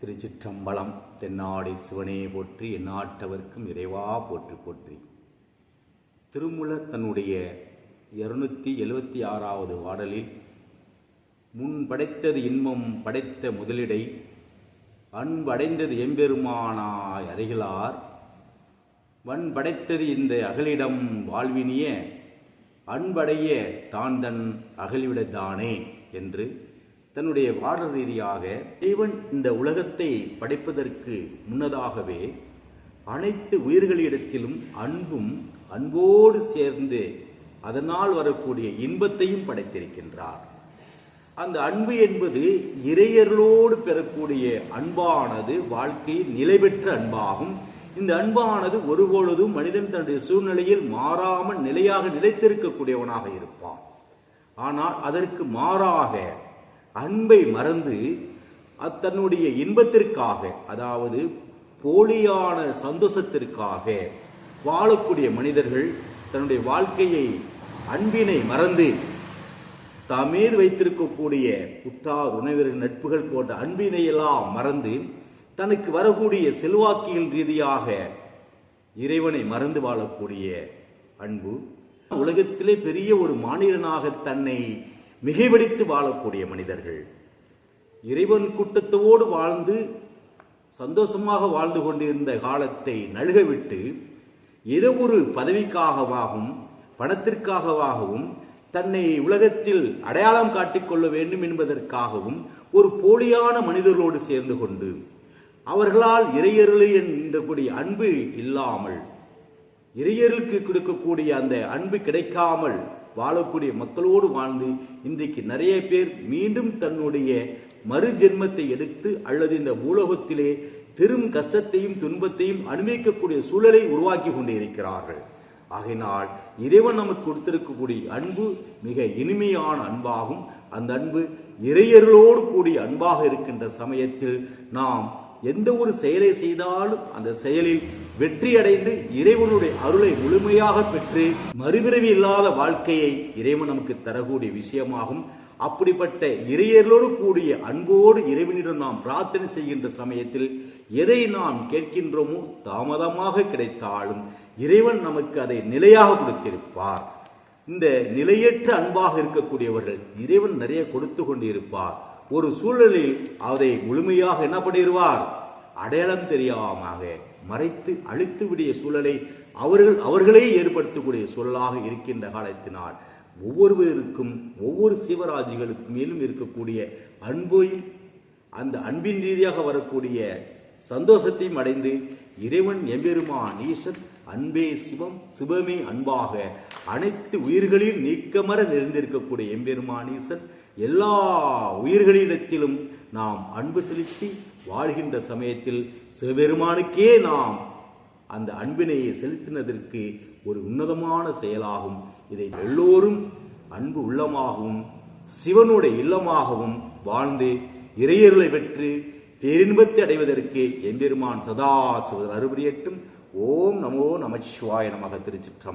திருச்சிற்றம்பலம் தென்னாடி சிவனே போற்றி எந்நாட்டவர்க்கும் இறைவா போற்றி போற்றி. திருமுலர் தன்னுடைய இருநூத்தி எழுவத்தி ஆறாவது பாடலில் முன் படைத்தது இன்பம் படைத்த முதலிடை அன்படைந்தது எம்பெருமானாய் அருகிலார். வன் படைத்தது இந்த அகலிடம் வாழ்வினிய அன்படைய தான் தன் அகலிவிடத்தானே என்று தன்னுடைய பாடல் ரீதியாக இறைவன் இந்த உலகத்தை படைப்பதற்கு முன்னதாகவே அனைத்து உயிர்களிடத்திலும் அன்பும் அன்போடு சேர்ந்து அதனால் வரக்கூடிய இன்பத்தையும் படைத்திருக்கின்றார். அந்த அன்பு என்பது இறையர்களோடு பெறக்கூடிய அன்பானது வாழ்க்கையில் நிலைபெற்ற அன்பாகும். இந்த அன்பானது ஒருபொழுதும் மனிதன் தன்னுடைய சூழ்நிலையில் மாறாமல் நிலையாக நிலைத்திருக்கக்கூடியவனாக இருப்பான். ஆனால் அதற்கு மாறாக அன்பை மறந்து அத்தன்னுடைய இன்பத்திற்காக அதாவது போலியான சந்தோஷத்திற்காக வாழக்கூடிய மனிதர்கள் தன்னுடைய வாழ்க்கையை அன்பினை மறந்து தமீது வைத்திருக்கக்கூடிய புற்றார் உணவினர் நட்புகள் போன்ற அன்பினையெல்லாம் மறந்து தனக்கு வரக்கூடிய செல்வாக்கியல் ரீதியாக இறைவனை மறந்து வாழக்கூடிய அன்பு. உலகத்திலே பெரிய ஒரு மாநிலனாக தன்னை மிகைப்படுத்தி வாழக்கூடிய மனிதர்கள். இறைவன் கூட்டத்தோடு வாழ்ந்து சந்தோஷமாக வாழ்ந்து கொண்டிருந்த காலத்தை நழுகவிட்டு ஏதோ ஒரு பதவிக்காகவாகவும் பணத்திற்காகவாகவும் தன்னை உலகத்தில் அடையாளம் காட்டிக்கொள்ள வேண்டும் என்பதற்காகவும் ஒரு போலியான மனிதர்களோடு சேர்ந்து கொண்டு அவர்களால் இறையருளை என்றக்கூடிய அன்பு இல்லாமல் இறையருளுக்கு கொடுக்கக்கூடிய அந்த அன்பு கிடைக்காமல் வாழக்கூடிய மக்களோடு வாழ்ந்து இன்றைக்கு நிறைய பேர் மீண்டும் தன்னுடைய மறு ஜென்மத்தை எடுத்து அல்லது இந்த பூலோகத்திலே பெரும் கஷ்டத்தையும் துன்பத்தையும் அனுபவிக்கக்கூடிய சூழலை உருவாக்கி கொண்டிருக்கிறார்கள். ஆகையினால் இறைவன் நமக்கு கொடுத்திருக்கக்கூடிய அன்பு மிக இனிமையான அன்பாகும். அந்த அன்பு இறையர்களோடு கூடிய அன்பாக இருக்கின்ற சமயத்தில் நாம் எந்த ஒரு செயலை செய்தாலும் அந்த செயலில் வெற்றியடைந்து இறைவனுடைய அருளை முழுமையாக பெற்று மறுபிறவி இல்லாத வாழ்க்கையை இறைவன் நமக்கு தரக்கூடிய விஷயமாகும். அப்படிப்பட்ட இறையர்களோடு கூடிய அன்போடு இறைவனிடம் நாம் பிரார்த்தனை செய்கின்ற சமயத்தில் எதை நாம் கேட்கின்றோமோ தாமதமாக கிடைத்தாலும் இறைவன் நமக்கு அதை நிலையாக கொடுத்திருப்பார். இந்த நிலையற்ற அன்பாக இருக்கக்கூடியவர்கள் இறைவன் நிறைய கொடுத்து கொண்டிருப்பார். ஒரு சூழலில் அதை முழுமையாக என்ன பண்ணிடுவார்? அடையாளம் தெரியாம மறைத்து அழித்துவிடிய சூழலை அவர்கள் அவர்களே ஏற்படுத்தக்கூடிய சூழலாக இருக்கின்ற காலத்தினால் ஒவ்வொருவருக்கும் ஒவ்வொரு சிவராஜிகளுக்கு மேலும் இருக்கக்கூடிய அன்பையும் அந்த அன்பின் ரீதியாக வரக்கூடிய சந்தோஷத்தையும் அடைந்து இறைவன் எம்பெருமான் ஈசன் அன்பே சிவம் சிவமே அன்பாக அனைத்து உயிர்களில் நீக்கமர நிறைந்திருக்கக்கூடிய எம்பெருமான் ஈசன் எல்லா உயிர்களிடத்திலும் நாம் அன்பு செலுத்தி வாழ்கின்ற சமயத்தில் சிவபெருமானுக்கே நாம் அந்த அன்பினை செலுத்தினதற்கு ஒரு உன்னதமான செயலாகும். இதை எல்லோரும் அன்பு உள்ளமாகவும் சிவனுடைய இல்லமாகவும் வாழ்ந்து இறையர்களை பெற்று பேரின்பத்தை அடைவதற்கு எம்பெருமான் சதா சிவன் அறுபடியட்டும் ஓம் நமோ நமச்சிவாய நமக திருச்சிற்றம்